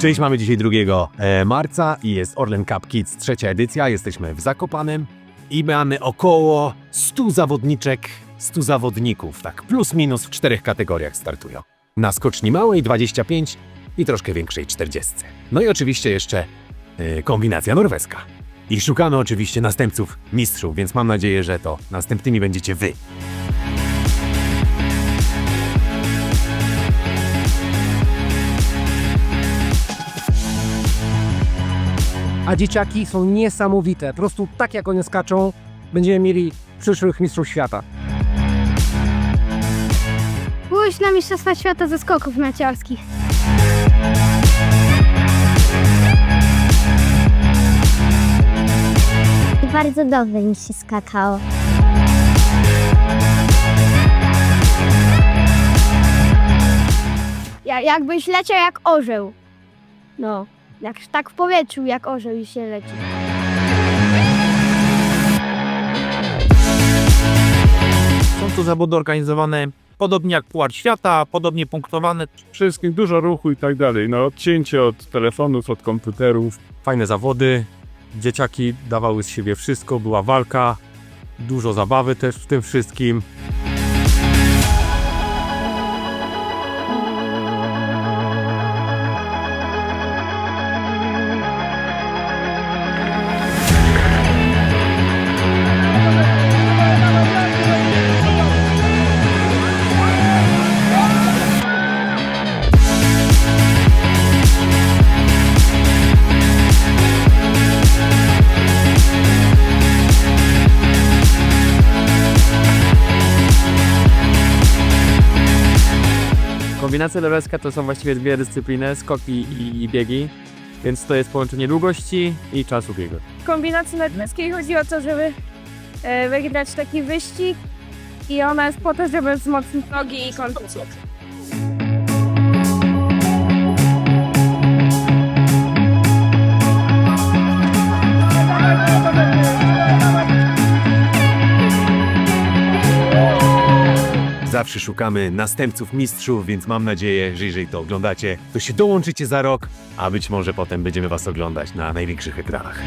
Cześć, mamy dzisiaj 2 e, marca i jest Orlen Cup Kids, trzecia edycja. Jesteśmy w Zakopanem i mamy około 100 zawodniczek, 100 zawodników, tak plus minus w czterech kategoriach startują. Na skoczni małej 25 i troszkę większej 40. No i oczywiście jeszcze e, kombinacja norweska. I szukamy oczywiście następców mistrzów, więc mam nadzieję, że to następnymi będziecie wy. A dzieciaki są niesamowite. Po prostu tak jak one skaczą, będziemy mieli przyszłych mistrzów świata. Byłeś na Mistrzostwa Świata ze skoków narciarskich. Bardzo dobrze mi się skakało. Ja, jakbyś leciał jak orzeł. No, jak tak w powietrzu jak orzeł i się leci. Są to zawody organizowane podobnie jak Puchar Świata, podobnie punktowane. wszystkim dużo ruchu i tak dalej. No odcięcie od telefonów, od komputerów. fajne zawody. Dzieciaki dawały z siebie wszystko, była walka, dużo zabawy też w tym wszystkim. Kombinacja norweska to są właściwie dwie dyscypliny, skoki i, i biegi, więc to jest połączenie długości i czasu biegu. kombinacji norweskiej chodzi o to, żeby e, wygrać taki wyścig i ona jest po to, żeby wzmocnić nogi i kondycję. zawsze szukamy następców mistrzów, więc mam nadzieję, że jeżeli to oglądacie, to się dołączycie za rok, a być może potem będziemy Was oglądać na największych ekranach.